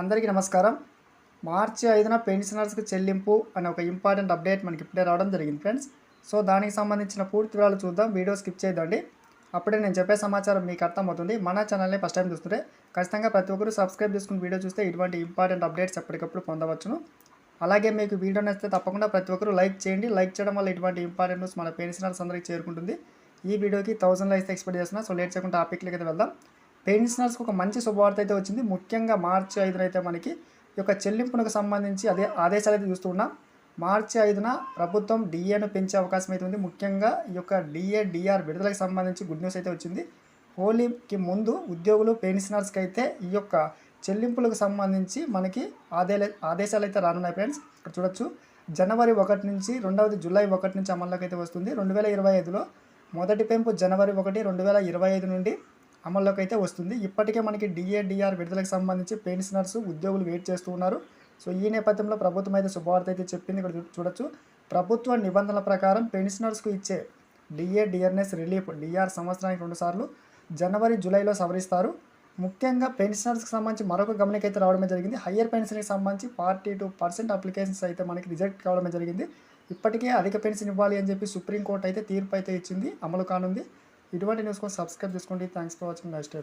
అందరికీ నమస్కారం. మార్చి ఐదున పెన్షనర్స్కి చెల్లింపు అనే ఒక ఇంపార్టెంట్ అప్డేట్ మనకి ఇప్పుడే రావడం జరిగింది ఫ్రెండ్స్. సో దానికి సంబంధించిన పూర్తి వివరాలు చూద్దాం. వీడియో స్కిప్ చేయదండి అప్పుడే నేను చెప్పే సమాచారం మీకు అర్థమవుతుంది. మన ఛానల్ని ఫస్ట్ టైం చూస్తుంటే ఖచ్చితంగా ప్రతి ఒక్కరు సబ్స్క్రైబ్ చేసుకుని వీడియో చూస్తే ఇటువంటి ఇంపార్టెంట్ అప్డేట్స్ ఎప్పటికప్పుడు పొందవచ్చును. అలాగే మీకు వీడియో నచ్చితే తప్పకుండా ప్రతి ఒక్కరు లైక్ చేయండి. లైక్ చేయడం వల్ల ఇటువంటి ఇంపార్టెంట్ న్యూస్ మన పెన్షనర్స్ అందరికీ చేరుకుంటుంది. ఈ వీడియోకి థౌసండ్ లైక్స్ ఎక్స్పెక్ట్ చేస్తున్నా. సో లేట్ చేయకుండా టాపిక్లకి అయితే వెళ్దాం. పెన్షనర్స్కి ఒక మంచి శుభవార్త అయితే వచ్చింది. ముఖ్యంగా మార్చి ఐదున అయితే మనకి ఈ యొక్క చెల్లింపునకు సంబంధించి అదే ఆదేశాలు అయితే చూస్తున్నాం మార్చి ఐదున ప్రభుత్వం డిఏను పెంచే అవకాశం అయితే ఉంది. ముఖ్యంగా ఈ యొక్క డిఏ డిఆర్ విడుదలకు సంబంధించి గుడ్ న్యూస్ అయితే వచ్చింది. హోలీకి ముందు ఉద్యోగులు పెన్షనర్స్కి అయితే ఈ యొక్క చెల్లింపులకు సంబంధించి మనకి ఆదే ఆదేశాలు అయితే రానున్నాయి ఫ్రెండ్స్. ఇక్కడ చూడొచ్చు. జనవరి ఒకటి నుంచి రెండవది జూలై ఒకటి నుంచి అమల్లోకి అయితే వస్తుంది. రెండు వేల ఇరవై ఐదులో మొదటి పెంపు జనవరి ఒకటి రెండు వేల ఇరవై ఐదు నుండి అమల్లోకి అయితే వస్తుంది. ఇప్పటికే మనకి డిఏడిఆర్ విడుదలకు సంబంధించి పెన్షనర్స్ ఉద్యోగులు వెయిట్ చేస్తూ ఉన్నారు. సో ఈ నేపథ్యంలో ప్రభుత్వం అయితే శుభవార్త అయితే చెప్పింది. ఇక్కడ చూడొచ్చు. ప్రభుత్వ నిబంధనల ప్రకారం పెన్షనర్స్కు ఇచ్చే డిఏ డిఆర్ఎస్ రిలీఫ్ డిఆర్ సంవత్సరానికి రెండుసార్లు జనవరి జూలైలో సవరిస్తారు. ముఖ్యంగా పెన్షనర్స్కి సంబంధించి మరొక గమనిక అయితే రావడమే జరిగింది. హయ్యర్ పెన్షన్కి సంబంధించి ఫార్టీ టూ పర్సెంట్ అప్లికేషన్స్ అయితే మనకి రిజెక్ట్ కావడమే జరిగింది. ఇప్పటికే అధిక పెన్షన్ ఇవ్వాలి అని చెప్పి సుప్రీంకోర్టు అయితే తీర్పు అయితే ఇచ్చింది అమలు కానుంది. ఇటువంటి న్యూస్ కోసం సబ్స్క్రైబ్ చేసుకోండి. Thanks for watching next day